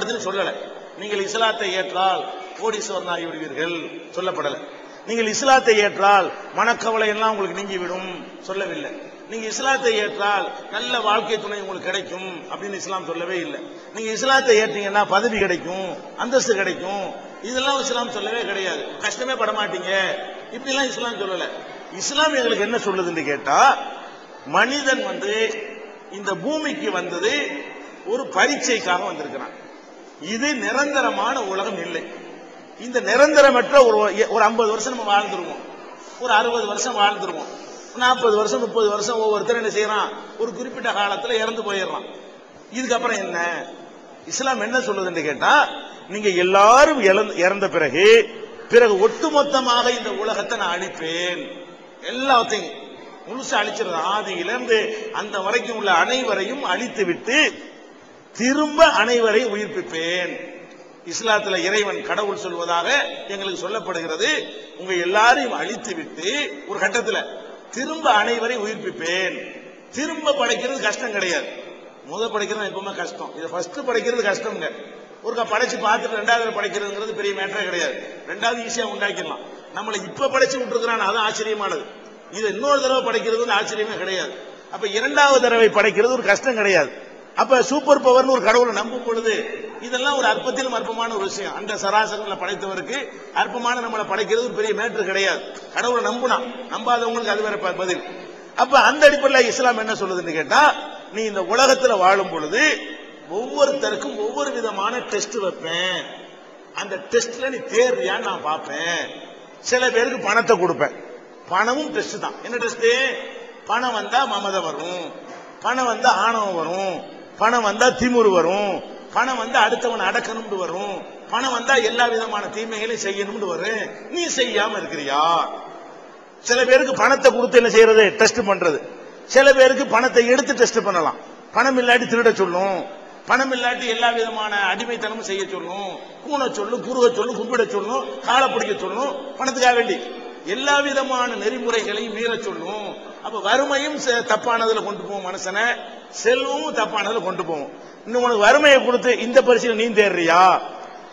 இடத்துல சொல்லல. நீங்கள் இஸ்லாத்தை ஏற்றால் கோடீஸ்வரன் ஆகிவிடுவீர்கள் சொல்லப்படல. நீங்கள் இஸ்லாத்தை ஏற்றால் மனக்கவலை எல்லாம் உங்களுக்கு நீங்கிவிடும் சொல்லவில்லை. நீங்க இஸ்லாத்தை ஏற்றால் நல்ல வாழ்க்கை துணை உங்களுக்கு கிடைக்கும் அப்படின்னு இஸ்லாம் சொல்லவே இல்லை. நீங்க இஸ்லாத்தை ஏற்றீங்கன்னா பதவி கிடைக்கும் அந்தஸ்து கிடைக்கும். இதெல்லாம் இஸ்லாம் சொல்லவே கிடையாது. கஷ்டமே படமாட்டீங்க இப்படிலாம் இஸ்லாம் சொல்லல. இஸ்லாம் எங்களுக்கு என்ன சொல்லுதுன்னு கேட்டா மனிதன் வந்து இந்த பூமிக்கு வந்தது ஒரு பரீட்சைக்காக வந்திருக்கிறான். இது நிரந்தரமான உலகம் இல்லை. இந்த நிரந்தரமற்ற ஒரு ஒரு ஐம்பது வருஷம் நம்ம வாழ்ந்துருவோம் ஒரு அறுபது வருஷம் வாழ்ந்துருவோம் நாற்பது வருஷம் முப்பது வருஷம் ஒவ்வொருத்தரும் என்ன செய்யறான்? ஒரு குறிப்பிட்ட காலத்துல இறந்து போயிடுறான். இதுக்கப்புறம் என்ன? இஸ்லாம் என்ன சொல்லுதுன்னு கேட்டா நீங்க எல்லாரும் இறந்த பிறகு பிறகு ஒட்டுமொத்தமாக இந்த உலகத்தை நான் அழிப்பேன். எல்லாத்தையும் முழுசா அழிச்சிருது ஆதியிலிருந்து அந்த வரைக்கும் உள்ள அனைவரையும் அழித்து விட்டு திரும்ப அனைவரை உயிர்ப்பிப்பேன். இஸ்லாத்துல இறைவன் கடவுள் சொல்வதாக எங்களுக்கு சொல்லப்படுகிறது. உங்க எல்லாரையும் அழித்து விட்டு ஒரு கட்டத்துல திரும்ப அனைவரையும் உயிர்ப்பிப்பேன். திரும்ப படைக்கிறது கஷ்டம் கிடையாது. முத படைக்கிறது எப்பவுமே கஷ்டம். இதை ஃபர்ஸ்ட் படைக்கிறது கஷ்டம்ங்க. ஒருக்கா படைச்சு பார்த்துட்டு ரெண்டாவது படைக்கிறதுங்கிறது பெரிய மேட்டரே கிடையாது. ரெண்டாவது ஈஸியா உண்டாக்கிடலாம். நம்மளை இப்ப படைச்சு விட்டுருக்கிறான் அது ஆச்சரியமானது. இது இன்னொரு தடவை படைக்கிறது ஆச்சரியமே கிடையாது. அப்ப இரண்டாவது தடவை படைக்கிறது ஒரு கஷ்டம் கிடையாது. அப்ப சூப்பர் பவர்னு ஒரு கடவுளை நம்பும் பொழுது இதெல்லாம் ஒரு அற்பத்திலும் அற்பமான ஒரு விஷயம். அந்த சராசரங்களை படைத்தவருக்கு அற்பமான நம்மளை படைக்கிறது பெரிய மேட்ரு கிடையாது. கடவுளை நம்புனா நம்பாதவங்களுக்கு அது வேற பதில். அப்ப அந்த அடிப்படையில் இஸ்லாம் என்ன சொல்லுதுன்னு கேட்டா நீ இந்த உலகத்துல வாழும் பொழுது ஒவ்வொருத்தருக்கும் ஒவ்வொரு விதமான டெஸ்ட் வைப்பேன். அந்த டெஸ்ட்ல நீ தேர்றியான்னு நான் பார்ப்பேன். சில பேருக்கு பணத்தை கொடுப்பேன். பணமும் டெஸ்ட் தான். என்ன டெஸ்ட் பணம் வந்தா மமதை வரும். பணம் வந்தா ஆணவம் வரும். பணம் வந்தா திமிரு வரும். பணம் வந்தா அடுத்தவன் அடக்கணும்னு வரும். பணம் வந்தா எல்லா விதமான தீமைகளையும் செய்யணும்னு வரும். நீ செய்யாம இருக்கிறியா? சில பேருக்கு பணத்தை கொடுத்து என்ன செய்யறது? டெஸ்ட் பண்றது. சில பேருக்கு பணத்தை எடுத்து டெஸ்ட் பண்ணலாம். பணம் இல்லாட்டி திருட சொல்லும். பணம் இல்லாட்டி எல்லா விதமான அடிமைத்தனமும் செய்ய சொல்லும். கூண சொல்லும் குருவ சொல்லும் கும்பிட சொல்லும் காலை பிடிக்க சொல்லும் பணத்துக்காக வேண்டி எல்லா விதமான நெறிமுறைகளையும் மீற சொல்லும். அப்ப வறுமையும் தப்பானதுல கொண்டு போவோம் மனுஷனை. செல்வமும் தப்பானதுல கொண்டு போவோம். இன்னும் உனக்கு வறுமையை கொடுத்து இந்த பரிசீலனை நீ தேடுறியா?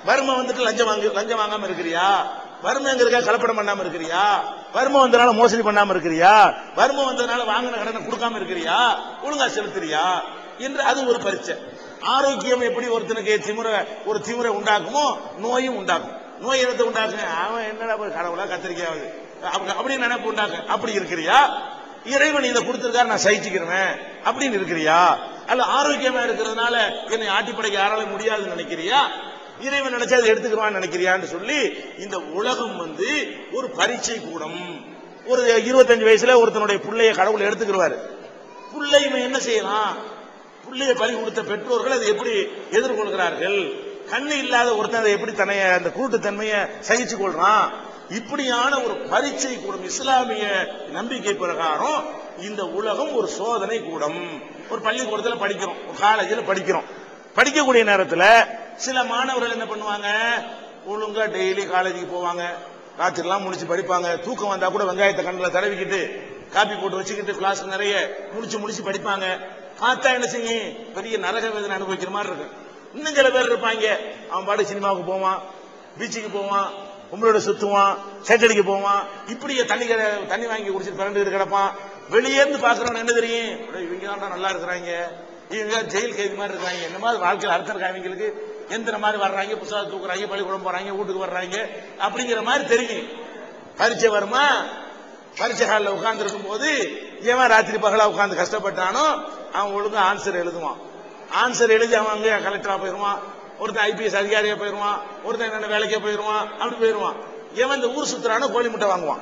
வறுமை வந்துட்டு லஞ்சம் வாங்க லஞ்சம் வாங்காம இருக்கிறியா? வறுமைங்கிறதுக்காக கலப்படம் பண்ணாம இருக்கிறியா? வறுமை வந்தனால மோசடி பண்ணாம இருக்கிறியா? வறுமை வந்ததுனால வாங்கின கடனை கொடுக்காம இருக்கிறியா? ஒழுங்கா செலுத்துறியா? என்று அது ஒரு பரிச்சை. ஆரோக்கியம் எப்படி ஒருத்தனுக்கு திமுறை ஒரு திமுறை உண்டாக்குமோ நோயும் உண்டாக்கும். நோய் எழுத்து உண்டாக்கும் அவன் என்னடா போய் கடவுளா கத்திரிக்காவது அப்படி நினைப்பு உண்டாக்கும் அப்படி இருக்கிறியா? இறைவன் இதை கொடுத்துருக்காரு நான் சகிச்சுக்கிறேன் அப்படின்னு இருக்கிறியா? அல்ல ஆரோக்கியமா இருக்கிறதுனால என்னை ஆட்டி படைக்க யாராலும் முடியாதுன்னு நினைக்கிறியா? இறைவன் நினைச்சா அதை எடுத்துக்கிறான்னு நினைக்கிறியான்னு சொல்லி இந்த உலகம் வந்து ஒரு பரீட்சை கூடம். ஒரு இருபத்தஞ்சு வயசுல ஒருத்தனுடைய பிள்ளைய கடவுள் எடுத்துக்கிறாரு பிள்ளை இவன் என்ன செய்யலாம்? புள்ளைய பறி கொடுத்த பெற்றோர்கள் அதை எப்படி எதிர்கொள்கிறார்கள்? கண்ணு இல்லாத ஒருத்தன் அதை எப்படி தன்னைய அந்த கூட்டுத்தன்மையை சகிச்சு கொள்றான்? இப்படியான ஒரு பரீட்சை கூடம் இஸ்லாமிய நம்பிக்கை பிரகாரம் இந்த உலகம் ஒரு சோதனை கூடம். ஒரு பள்ளிக்கூடத்தில் படிக்கிறோம் ஒரு காலேஜில் படிக்கிறோம். படிக்கக்கூடிய நேரத்தில் சில மாணவர்கள் என்ன பண்ணுவாங்க? ஒழுங்கா டெய்லி காலேஜுக்கு போவாங்க. ராத்திரிலாம் முடிச்சு படிப்பாங்க. தூக்கம் வந்தா கூட வெங்காயத்தை கண்ணில் தடவிக்கிட்டு காப்பி போட்டு வச்சுக்கிட்டு கிளாஸ் நிறைய முடிச்சு முடிச்சு படிப்பாங்க. பார்த்தா என்ன செய்யும்? பெரிய நரக வேதனை அனுபவிக்கிற மாதிரி இருக்கு இன்னும் சில பேர் இருப்பாங்க. அவன் பாட்டு சினிமாவுக்கு போவான் பீச்சுக்கு போவான் உங்களோட சுத்துவான் சேட்டடிக்கு போவான். இப்படியே தண்ணி தண்ணி வாங்கி குடிச்சிட்டு பிறண்டு கிடப்பான். வெளியே இருந்து பாக்குறவன் என்ன தெரியும்? இவங்க தான் நல்லா இருக்கிறாங்க. இவங்க ஜெயில் கைது மாதிரி இருக்காங்க. என்ன மாதிரி வாழ்க்கையில் அர்த்தம் இருக்கா இவங்களுக்கு? எந்திர மாதிரி வர்றாங்க புத்தகம் தூக்குறாங்க பள்ளிக்கூடம் போறாங்க வீட்டுக்கு வர்றாங்க. அப்படிங்கிற மாதிரி தெரியும். பரீட்சை வருமா? பரீட்சை ஹாலில் உட்கார்ந்து இருக்கும் போது ஏன் ராத்திரி பகலா உட்கார்ந்து கஷ்டப்பட்டானோ அவன் ஒழுங்கு ஆன்சர் எழுதுவான். ஆன்சர் எழுதி அவன் அங்கேயே கலெக்டரா போயிருவான் ஒருத்தன் ஐபிஎஸ் அதிகாரியா போயிருவான் ஒருத்தன் என்னென்ன வேலைக்கே போயிருவான் அப்படி போயிருவான் இவன் இந்த ஊர் சுத்துறானோ கோழி முட்டை வாங்குவான்.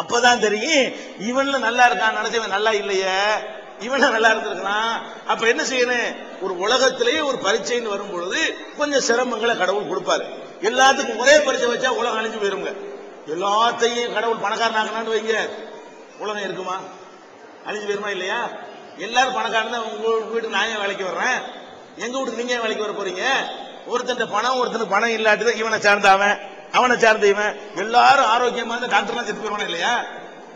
அப்பதான் தெரியும் இவன்ல நல்லா இருக்கான் நினைச்சவன் நல்லா இல்லையே. இவன நல்லா இருந்திருக்கலாம் அப்ப என்ன செய்யணும்? ஒரு உலகத்திலேயே ஒரு பரீட்சைன்னு வரும் பொழுது கொஞ்சம் சிரமங்களை கடவுள் கொடுப்பாரு. எல்லாத்துக்கும் ஒரே பரீட்சை வச்சா உலகம் அழிஞ்சு போயிருங்க. எல்லாத்தையும் கடவுள் பணக்காரனாக்கணும்னு வைங்க. உலகம் இருக்குமா? அழிஞ்சு போயிருமா இல்லையா? எல்லாரும் பணக்காரன் தான் உங்க வீட்டுக்கு நான் ஏன் வேலைக்கு வர்றேன்? எங்க வீட்டுக்கு நீங்க ஏன் வேலைக்கு வர போறீங்க? ஒருத்தன் பணம் ஒருத்தனுக்கு பணம் இல்லாட்டிதான் இவனை சார்ந்த அவன் அவனை சார்ந்த இவன். எல்லாரும் ஆரோக்கியமா இருந்தா டாக்டர்லாம் செத்து போயிருவானே இல்லையா?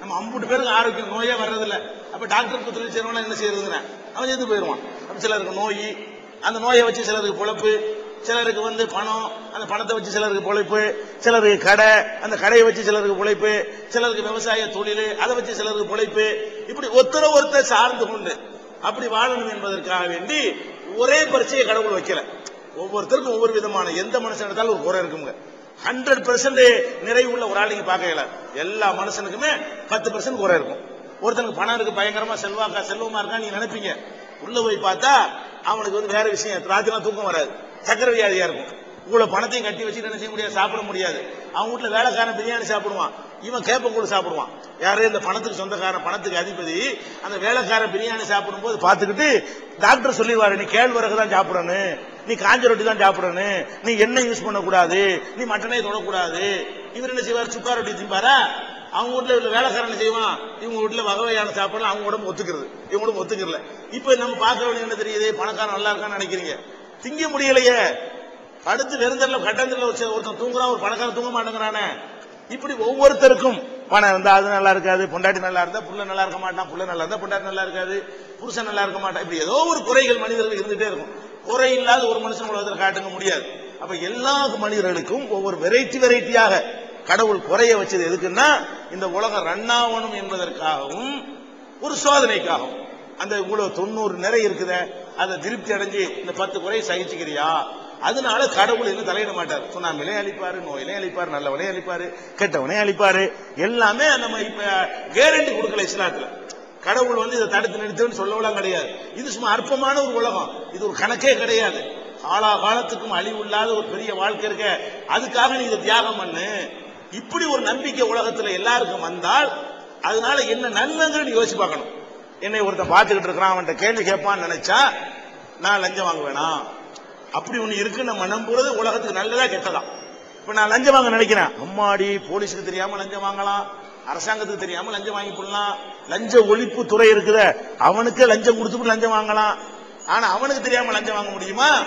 நம்ம அம்புட்டு பேருக்கு ஆரோக்கியம் நோயே வர்றதில்ல. அப்ப டாக்டர் புத்திர செய்யறவன என்ன செய்யறதுன்னு அவன் செத்து போயிருவான். அப்ப சிலருக்கு நோய் அந்த நோயை வச்சு சிலருக்கு பொழப்பு சிலருக்கு வந்து பணம் அந்த பணத்தை வச்சு சிலருக்கு பொழைப்பு சிலருக்கு கடை அந்த கடையை வச்சு சிலருக்கு பொழைப்பு சிலருக்கு விவசாய தொழில் அதை வச்சு சிலருக்கு பொழைப்பு. இப்படி ஒருத்தர ஒருத்தர் சார்ந்து கொண்டு அப்படி வாழணும் என்பதற்காக வேண்டி ஒரே பரிசையை கடவுள் வைக்கல. ஒவ்வொருத்தருக்கும் ஒவ்வொரு விதமான எந்த மனுஷன் எடுத்தாலும் ஒரு குறை இருக்குங்க. ஹண்ட்ரட் பெர்சன்ட் நிறைவு உள்ள ஒரு ஆளுங்க பார்க்கல எல்லா மனுஷனுக்குமே பத்து பெர்சன்ட் குறை இருக்கும். ஒருத்தனுக்கு பணம் இருக்கு பயங்கரமா செல்வாக்கா செல்வமா இருக்கான்னு நீங்க நினைப்பீங்க. உள்ள போய் பார்த்தா அவனுக்கு வந்து வேற விஷயம் ராத்திரி தூக்கம் வராது. சக்கரை வியாதியா இருக்கும். இவ்வளவு பணத்தையும் கட்டி வச்சுட்டு என்ன செய்ய முடியாது? சாப்பிட முடியாது. அவங்க வீட்டுல வேலைக்காரன் பிரியாணி சாப்பிடுவான். இவன் கேப்பக்கூழ் சாப்பிடுவான். யாரு இந்த பணத்துக்கு சொந்தக்காரன் பணத்துக்கு அதிபதி அந்த வேலைக்காரன் பிரியாணி சாப்பிடும் போது பார்த்துக்கிட்டு டாக்டர் சொல்லிடுவாரு நீ கேழ்வரகு தான் சாப்பிடணும். நீ காஞ்ச ரொட்டி தான் சாப்பிடணும். நீ எண்ணெய் யூஸ் பண்ணக்கூடாது. நீ மட்டனே தொடக்கூடாது. இவர் என்ன செய்வார்? சுக்கா ரொட்டி திம்பாரா அவங்க வீட்டுல உள்ள வேலைக்காரன் என்ன செய்வான்? இவங்க வீட்டுல வகை வகையான சாப்பாடு அவங்க உடம்பு ஒத்துக்கிறது. இவங்க உடம்பு ஒத்துக்கிறல இப்ப நம்ம பாக்குறவங்க என்ன தெரியுது? பணக்காரன் நல்லா இருக்கான்னு நினைக்கிறீங்க. திங்க முடியலையே. அடுத்து வெறுந்தரில் கட்டந்தரில் வச்சு ஒருத்தன் தூங்குறான் ஒரு பணக்காரன் தூங்க மாட்டேங்கிறானே. இப்படி ஒவ்வொருத்தருக்கும் பணம் இருந்தா அது நல்லா இருக்காது பொண்டாட்டி நல்லா இருந்தா புள்ள நல்லா இருக்க மாட்டான் புள்ள நல்லா இருந்தா பொண்டாட்டி நல்லா இருக்காது புருஷன் நல்லா இருக்க மாட்டான். இப்படி ஏதோ ஒரு குறைகள் மனிதர்கள் இருந்துட்டே இருக்கும். குறை இல்லாத ஒரு மனுஷன் உலகத்தில் காட்டுங்க முடியாது. அப்ப எல்லா மனிதர்களுக்கும் ஒவ்வொரு வெரைட்டி வெரைட்டியாக கடவுள் குறைய வச்சது எதுக்குன்னா இந்த உலகம் ரன் ஆகணும் என்பதற்காகவும் ஒரு சோதனைக்காகவும். அந்த இவ்வளவு தொண்ணூறு நிறை இருக்குதே. அதை திருப்தி அடைஞ்சு இந்த பத்து குறை சகிச்சுக்கிறியா? அதனால கடவுள் என்ன தலையிட மாட்டார். சுனாமிலே அழிப்பாரு நோயிலே அழிப்பாரு நல்லவனே அழிப்பாரு கெட்டவனே அழிப்பாரு எல்லாமே நம்ம இப்ப கேரண்டி கொடுக்கல இஸ்லாத்துல. கடவுள் வந்து இதை தடுத்து நிறுத்துன்னு சொல்லலாம் கிடையாது. இது சும்மா அற்பமான ஒரு உலகம். இது ஒரு கணக்கே கிடையாது. காலா காலத்துக்கும் அழிவு இல்லாத ஒரு பெரிய வாழ்க்கை இருக்க. அதுக்காக நீ இதை தியாகம் பண்ணு. இப்படி ஒரு நம்பிக்கை உலகத்துல எல்லாருக்கும் வந்தால் அதனால என்ன நன்மைங்கிறது யோசிச்சு பார்க்கணும். என்னை ஒருத்தன் பார்த்துக்கிட்டு இருக்கிறான் அவன்கிட்ட கேள்வி கேட்பான்னு நினைச்சா நான் லஞ்சம் வாங்க வேணாம் அப்படி ஒண்ணு இருக்கு நம்ம நம்புறது உலகத்துக்கு நல்லதா கெட்டதா? இப்ப நான் லஞ்சம் வாங்க நினைக்கிறேன். அம்மாடி போலீஸுக்கு தெரியாம லஞ்சம் வாங்கலாம். அரசாங்கத்துக்கு தெரியாம லஞ்சம் வாங்கி போடலாம் லஞ்ச ஒழிப்பு துறை இருக்குத அவனுக்கு லஞ்சம் கொடுத்துட்டு லஞ்சம் வாங்கலாம். ஆனா அவனுக்கு தெரியாம லஞ்சம் வாங்க முடியுமா?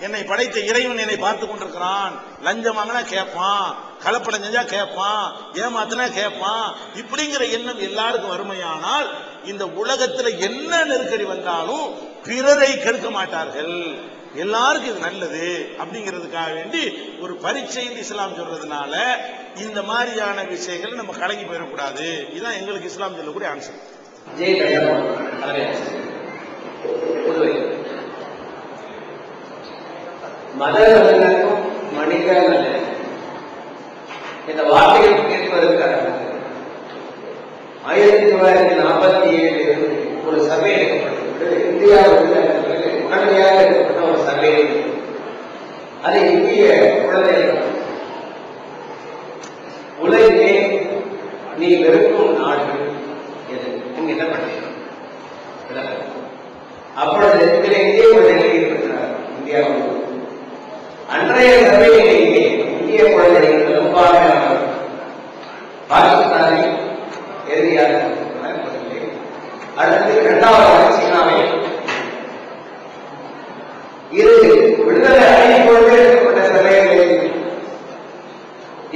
என்னை படைத்த இறைவன் என்னை பார்த்து கொண்டிருக்கிறான். லஞ்சம் வாங்கினா கேட்பான். கலப்படம் செஞ்சா கேட்பான். ஏமாத்தினா கேட்பான். இப்படிங்கிற எண்ணம் எல்லாருக்கும் வறுமையானால் இந்த உலகத்துல என்ன நெருக்கடி வந்தாலும் பிறரை கெடுக்க மாட்டார்கள். எல்லாருக்கும் இது நல்லது அப்படிங்கிறதுக்காக வேண்டி ஒரு பரீட்சை இஸ்லாம் சொல்றதுனால இந்த மாதிரியான விஷயங்கள் நம்ம கலங்கி போயிடக்கூடாது. இதுதான் எங்களுக்கு இஸ்லாம் சொல்லக்கூடிய ஆன்சர் மத மனித இந்த வார்த்தைகள் ஆயிரத்தி தொள்ளாயிரத்தி நாற்பத்தி ஏழில் ஒரு சபை எடுக்கப்பட்டது இந்தியாவில் உடனடியாக எடுக்கப்பட்ட ஒரு சபை. அது இந்திய குழந்தைகள் உலகிலே நீ வெறுக்கும் நாடு எது நீங்க என்ன பண்ணீங்க விளக்கம். அப்பொழுது இதில் இந்திய குழந்தைகள் ஈடுபட்டார் இந்தியாவில் அன்றைய சபையிலேயே இந்திய குழந்தைகள் பெரும்பாலான பாகிஸ்தானை இறுதியாக சொல்லி, அடுத்து இரண்டாவது சீனாவை இரு விடுதலை அடையும் பொழுது எடுக்கப்பட்ட சபைகளில்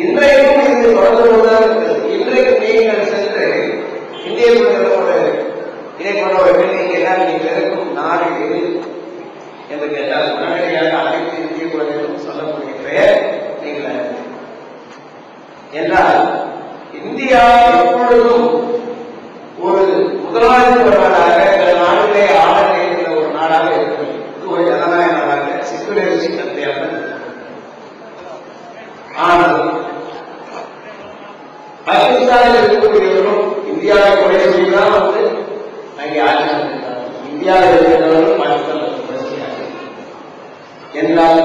இன்றைக்கும் இது தொடர்ந்து கொண்டுதான் இருக்கிறது. இன்றைக்கு நீங்கள் சென்று இந்திய குழந்தைகளோடு இதை போன்ற ஒரு பில்டிங் எல்லாம் நீங்கள் இருக்கும் நாடு எது என்று கேட்டால் உடனடியாக அனைத்து இந்திய குழந்தைகளும் சொல்லக்கூடிய பெயர் நீங்கள் அறிவீர்கள். என்றால் இந்தியா எப்பொழுதும் ஒரு முதலாளித்துவ நாடாக இந்த நாட்டிலே ஆள நினைக்கிற ஒரு நாடாக இருக்கும் இது ஒரு ஜனநாயக நாடாக செக்குலரிசி கத்தையாக ஆனால் பாகிஸ்தானில் இருக்கக்கூடியவர்களும் இந்தியாவை கொலை செய்யலாம் வந்து அங்கே ஆட்சி நடத்துகிறார். இந்தியாவில் இருக்கிறவர்களும் பாகிஸ்தான் என்றால்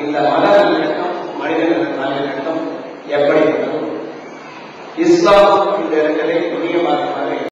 இந்த மத நல்லிணக்கம் மனித நல்லிணக்கம் எப்படி இருக்கும்? இஸ்லாம் இந்த இடங்களை புதிய மாற்றமாக